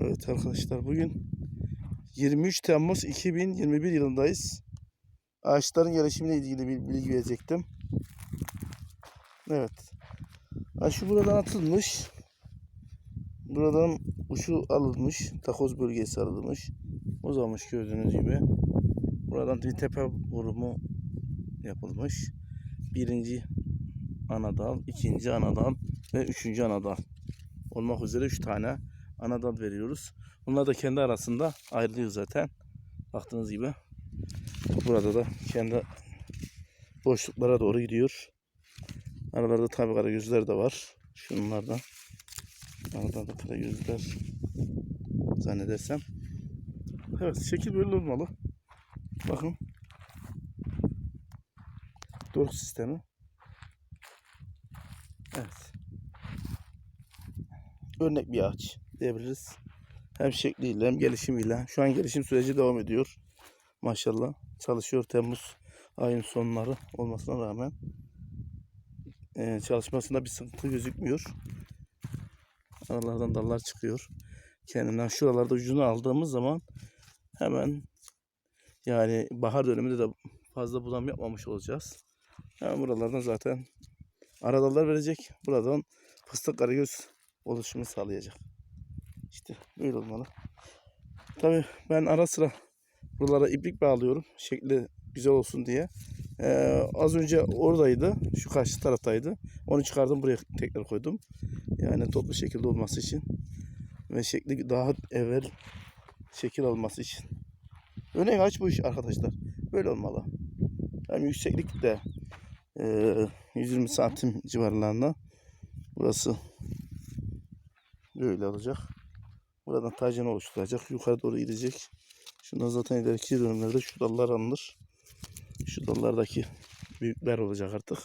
Evet arkadaşlar bugün 23 Temmuz 2021 yılındayız. Ağaçların gelişimiyle ilgili bir bilgi verecektim. Evet. Ha, şu buradan atılmış. Buradan uçu alınmış. Takoz bölgesi alınmış. Uzamış gördüğünüz gibi. Buradan bir tepe vurumu yapılmış. Birinci anadal, ikinci anadal ve üçüncü anadal olmak üzere üç tane anadal veriyoruz. Bunlar da kendi arasında ayrılıyor zaten. Baktığınız gibi. Burada da kendi boşluklara doğru gidiyor. Aralarda tabi karagözler de var. Şunlardan. Aralarda karagözler zannedersem. Evet şekil böyle olmalı. Bakın. Doruk sistemi. Evet. Örnek bir ağaç diyebiliriz. Hem şekliyle hem gelişimiyle. Şu an gelişim süreci devam ediyor. Maşallah. Çalışıyor Temmuz ayın sonları olmasına rağmen. Ee, çalışmasında bir sıkıntı gözükmüyor. Aralardan dallar çıkıyor. Kendinden şuralarda ucunu aldığımız zaman hemen yani bahar döneminde de fazla budam yapmamış olacağız. Hemen buralardan zaten ara dallar verecek. Buradan fıstık karagöz oluşumu sağlayacak. İşte böyle olmalı. Tabii ben ara sıra buralara iplik bağlıyorum. Şekli güzel olsun diye. Ee, az önce oradaydı. Şu karşı taraftaydı. Onu çıkardım buraya tekrar koydum. Yani toplu şekilde olması için. Ve şekli daha evvel şekil alması için. Örnek aç bu iş arkadaşlar. Böyle olmalı. Hem yükseklik de e, 120 santim civarlarında. Burası böyle olacak. Buradan tacını oluşturacak. Yukarı doğru gidecek. Şundan zaten ileriki dönemlerde şu dallar alınır. Şu dallardaki büyükler olacak artık.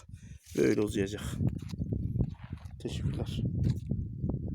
Böyle uzayacak. Teşekkürler.